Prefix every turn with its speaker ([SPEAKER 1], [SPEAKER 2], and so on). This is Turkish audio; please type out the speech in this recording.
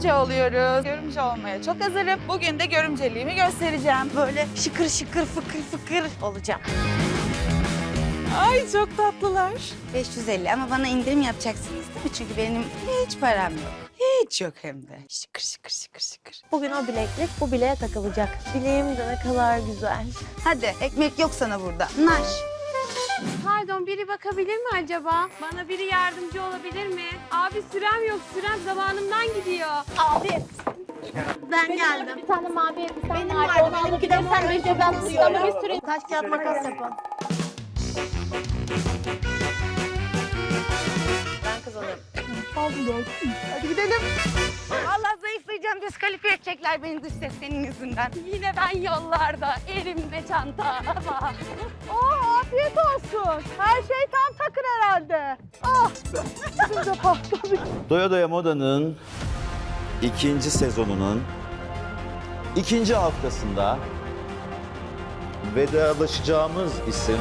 [SPEAKER 1] görümce oluyoruz. Görümce olmaya çok hazırım. Bugün de görümceliğimi göstereceğim.
[SPEAKER 2] Böyle şıkır şıkır fıkır fıkır olacağım.
[SPEAKER 1] Ay çok tatlılar.
[SPEAKER 2] 550 ama bana indirim yapacaksınız değil mi? Çünkü benim hiç param yok. Hiç yok hem de. Şıkır şıkır şıkır şıkır.
[SPEAKER 3] Bugün o bileklik bu bileğe takılacak. Bileğim de ne kadar güzel.
[SPEAKER 2] Hadi ekmek yok sana burada. Naş.
[SPEAKER 4] Pardon biri bakabilir mi acaba? Bana biri yardımcı olabilir mi? Abi sürem yok sürem zamanımdan gidiyor.
[SPEAKER 3] Abi
[SPEAKER 2] Ben geldim.
[SPEAKER 3] bir tane mavi elbisen Benim var. Onu alıp gidersen bir tutuyorum. Bir sürü taş kağıt makas yapın. Ben kazanıyorum.
[SPEAKER 2] Vallahi zayıflayacağım. Diskalifiye edecekler beni dış ses senin yüzünden.
[SPEAKER 4] Yine ben yollarda elimde çanta.
[SPEAKER 5] Oo olsun. Her şey tam takır herhalde. Ah. Şimdi patladık.
[SPEAKER 6] Doya Doya Moda'nın ikinci sezonunun ikinci haftasında vedalaşacağımız isim